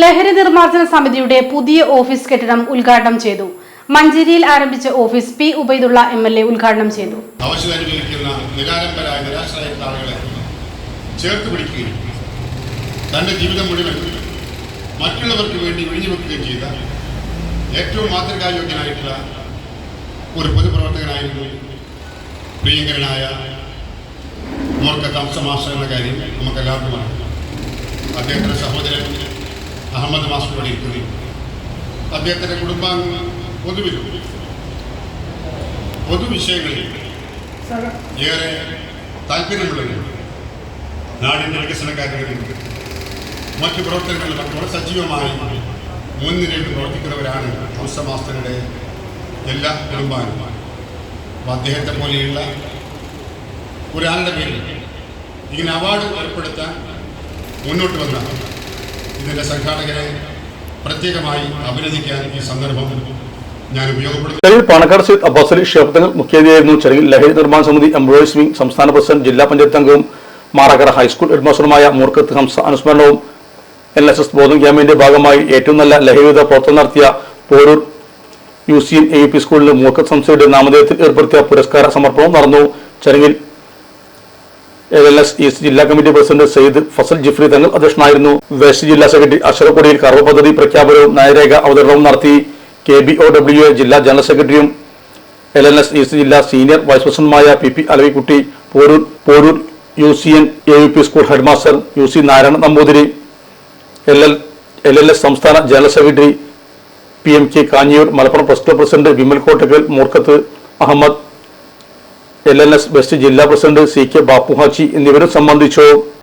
ലഹരി നിർമ്മാർജന സമിതിയുടെ പുതിയ ഓഫീസ് കെട്ടിടം ഉദ്ഘാടനം ചെയ്തു. മഞ്ചേരിയിൽ ആരംഭിച്ച office P Ubaidullah M L A ഉദ്ഘാടനം ചെയ്തു. നിരാലംബരായ നിരാശരായിട്ടുള്ള ആളുകളെ ചേർത്ത് പിടിക്കുകയും തന്റെ ജീവിതം മുഴുവൻ മറ്റുള്ളവർക്ക് വേണ്ടി ഒഴിഞ്ഞുവെക്കുകയും ചെയ്ത ഏറ്റവും മാതൃകായോഗ്യനായിട്ടുള്ള ഒരു പൊതുപ്രവർത്തകനായിരുന്നു പ്രിയങ്കരനായ മോർക്ക എന്ന കാര്യം നമുക്കെല്ലാവർക്കും അറിയാം. അദ്ദേഹത്തിന്റെ സഹോദരൻ അഹമ്മദ് മാസ്റ്റർ ഇവിടെ ഇരിക്കുന്നു അദ്ദേഹത്തിന്റെ കുടുംബാംഗങ്ങൾ പൊതുവിലും പൊതുവിഷയങ്ങളിൽ ഏറെ താല്പര്യമുള്ളവരും നാടിന്റെ വികസന കാര്യങ്ങളിൽ മറ്റു പ്രവർത്തനങ്ങളിൽ വളരെ സജീവമായി മുൻനിരയിൽ പ്രവർത്തിക്കുന്നവരാണ് ഹംസ മാസ്റ്ററുടെ എല്ലാ കുടുംബാംഗങ്ങളും. അപ്പോൾ അദ്ദേഹത്തെ പോലെയുള്ള ഒരാളുടെ പേരിൽ ഇങ്ങനെ അവാർഡ് ഏർപ്പെടുത്താൻ മുന്നോട്ട് വന്ന ഇതിന്റെ സംഘാടകരെ പ്രത്യേകമായി അഭിനന്ദിക്കാൻ ഈ സന്ദർഭം പാണക്കാട് സയ്യിദ് അബ്ബാസ് അലി ഷേഫത്തങ്ങൾ മുഖ്യാതിഥിയായിരുന്നു ചടങ്ങിൽ ലഹരി നിർമ്മാണ സമിതി എംപ്ലോയീസ് സംസ്ഥാന പ്രസിഡന്റ് ജില്ലാ പഞ്ചായത്ത് അംഗവും മാറാക്കര ഹൈസ്കൂൾ ഹെഡ്മാസ്റ്ററുമായ മൂർക്കത്ത് ഹംസ അനുസ്മരണവും എൻ എസ് എസ് ബോധം ക്യാമ്പിന്റെ ഭാഗമായി ഏറ്റവും നല്ല ലഹരിവിധ പ്രവർത്തനം നടത്തിയ Poroor U C N A P സ്കൂളിലെ മൂർക്കത്ത് സംസ്ഥയുടെ നാമധേയത്തിൽ ഏർപ്പെടുത്തിയ പുരസ്കാര സമർപ്പണവും നടന്നു. ചടങ്ങിൽ ഈസ്റ്റ് ജില്ലാ കമ്മിറ്റി പ്രസിഡന്റ് സയ്യിദ് ഫസൽ ജിഫ്രി തങ്ങൾ അധ്യക്ഷനായിരുന്നു. വെസ്റ്റ് ജില്ലാ സെക്രട്ടറി അഷറക്കൊടിയിൽ കർമ്മ പദ്ധതി പ്രഖ്യാപനവും നയരേഖ അവതരണവും നടത്തി. K B O W A ജില്ലാ ജനറൽ സെക്രട്ടറിയും എൽ എൻ എസ് ഈസ്റ്റ് ജില്ലാ സീനിയർ വൈസ് പ്രസിഡന്റുമായ P P Alavikutty Poroor Poroor U C N A U P school headmaster U C Narayana Namboothiri L L L L S സംസ്ഥാന general secretary P M K Kanhiyoor Malappuram plus two president Vimal Kottakkal Moorkkath Ahammed L N S west ജില്ലാ president C K Bappuhaji എന്നിവരും സംബന്ധിച്ചു